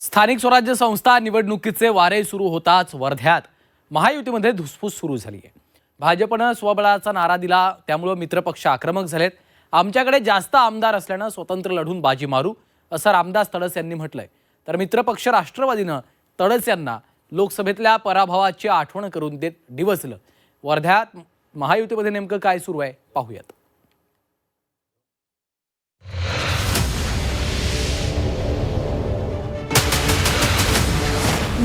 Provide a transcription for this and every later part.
स्थानिक स्वराज्य संस्था निवडणुकीचे वारे सुरू होताच वर्ध्यात. महायुतीमध्ये धुसफूस सुरू झाली आहे. भाजपनं स्वबळाचा नारा दिला त्यामुळं मित्रपक्ष आक्रमक झालेत. आमच्याकडे जास्त आमदार असल्यानं स्वतंत्र लढून बाजी मारू असं रामदास तडस यांनी म्हटलंय. तर मित्रपक्ष राष्ट्रवादीनं तडस यांना लोकसभेतल्या पराभवाची आठवण करून देत दिवसलं वर्ध्यात महायुतीमध्ये नेमकं काय सुरू आहे पाहूयात.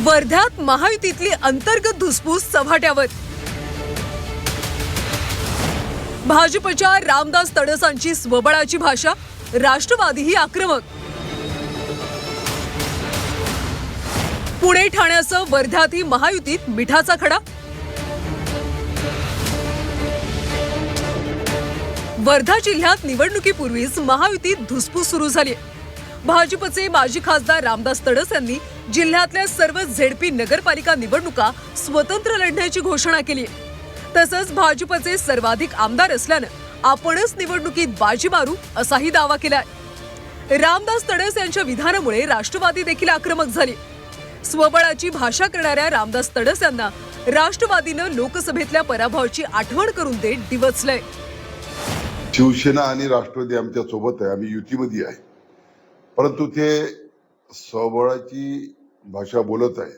वर्ध्यात महायुतीतली अंतर्गत धुसफूस चव्हाट्यावर. भाजपच्या रामदास तडसांची स्वबळाची भाषा राष्ट्रवादीही आक्रमक. पुणे ठाण्यासह वर्ध्यातही महायुतीत मिठाचा खडा. वर्धा जिल्ह्यात निवडणुकीपूर्वीच महायुतीत धुसफूस सुरू झाली. भाजपचे माजी खासदार रामदास तडस यांनी जिल्ह्यातल्या सर्व झेडपी नगरपालिका निवडणुका स्वतंत्र लढण्याची घोषणा केली. तसंच भाजपचे सर्वाधिक आमदार असल्यानं आपणच निवडणुकीत बाजी मारू असाही दावा केलाय. रामदास तडस यांच्या विधानामुळे राष्ट्रवादी देखील आक्रमक झाली. स्वबळाची भाषा करणाऱ्या रामदास तडस यांना राष्ट्रवादीनं लोकसभेतल्या पराभवाची आठवण करून देत डिवचलंय. शिवसेना आणि राष्ट्रवादी आमच्यासोबत आहे. आम्ही युतीमध्ये आहे. परंतु ते स्वबळाची भाषा बोलत आहे.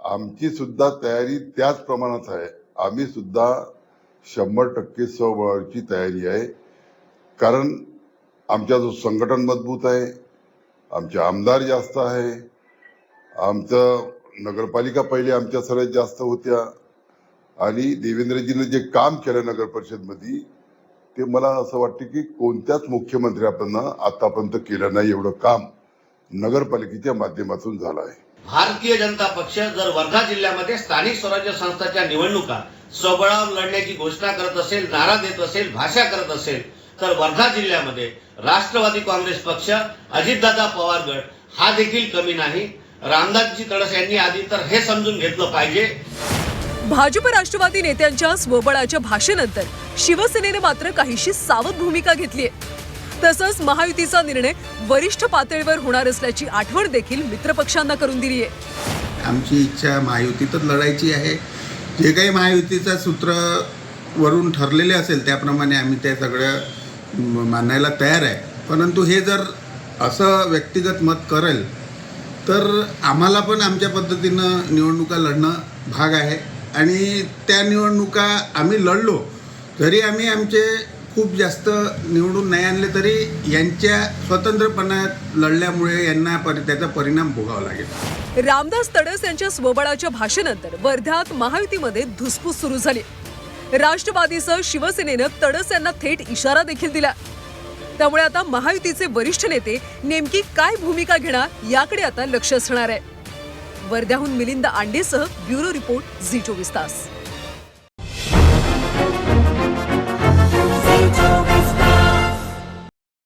आमची सुद्धा तयारी त्याच प्रमाणात आहे. आम्ही सुद्धा शंभर टक्के स्वबळाची तयारी आहे. कारण आमच्या जो संघटन मजबूत आहे आमचे आमदार जास्त आहे आमचं नगरपालिका पहिले आमच्या सर्वात जास्त होत्या आणि देवेंद्रजीनं जे काम केलं नगर परिषदमध्ये ते मला असं वाटतं की कोणत्याच मुख्यमंत्र्यांना आतापर्यंत केलं नाही एवढं काम. नगरपालिकेच्या माध्यमातून झालं आहे. भारतीय जनता पक्ष जर वर्धा जिल्ह्यामध्ये स्थानिक स्वराज्य संस्थाच्या निवडणुका स्वबळावर लढण्याची घोषणा करत असेल नारा देत असेल भाषा करत असेल तर वर्धा जिल्ह्यामध्ये राष्ट्रवादी काँग्रेस पक्ष अजितदादा पवार गट हा देखील कमी नाही. रामदासजी तडस यांनी आधी तर हे समजून घेतलं पाहिजे. भाजप राष्ट्रवादी नेत्यांच्या स्वबळाच्या भाषेनंतर शिवसेनेनं मात्र काहीशी सावध भूमिका घेतलीय तसंच महायुतीचा निर्णय वरिष्ठ पातळीवर होणार असल्याची आठवण देखील मित्रपक्षांना करून दिली आहे. आमची इच्छा महायुतीतच लढायची आहे. जे काही महायुतीचं सूत्र वरून ठरलेले असेल त्याप्रमाणे आम्ही ते सगळं मानायला तयार आहे. परंतु हे जर असं व्यक्तिगत मत करेल तर आम्हाला पण आमच्या पद्धतीनं निवडणुका लढणं भाग आहे. आणि त्या निवडणुका आम्ही लढलो तरी आम्ही आमचे खूप जास्त निवडून नाही आणले तरी यांच्या स्वतंत्रपणात लढल्यामुळे यांना परि त्याचा परिणाम भोगावा लागेल. रामदास तडस यांच्या स्वबळाच्या भाषेनंतर वर्ध्यात महायुतीमध्ये धुसफूस सुरू झाली. राष्ट्रवादीसह शिवसेनेनं तडस यांना थेट इशारा देखील दिला. त्यामुळे आता महायुतीचे वरिष्ठ नेते नेमकी काय भूमिका घेणार याकडे आता लक्ष असणार आहे. वर्ध्याहून मिलिंद आंडेसह ब्युरो रिपोर्ट झी चोवीस तास.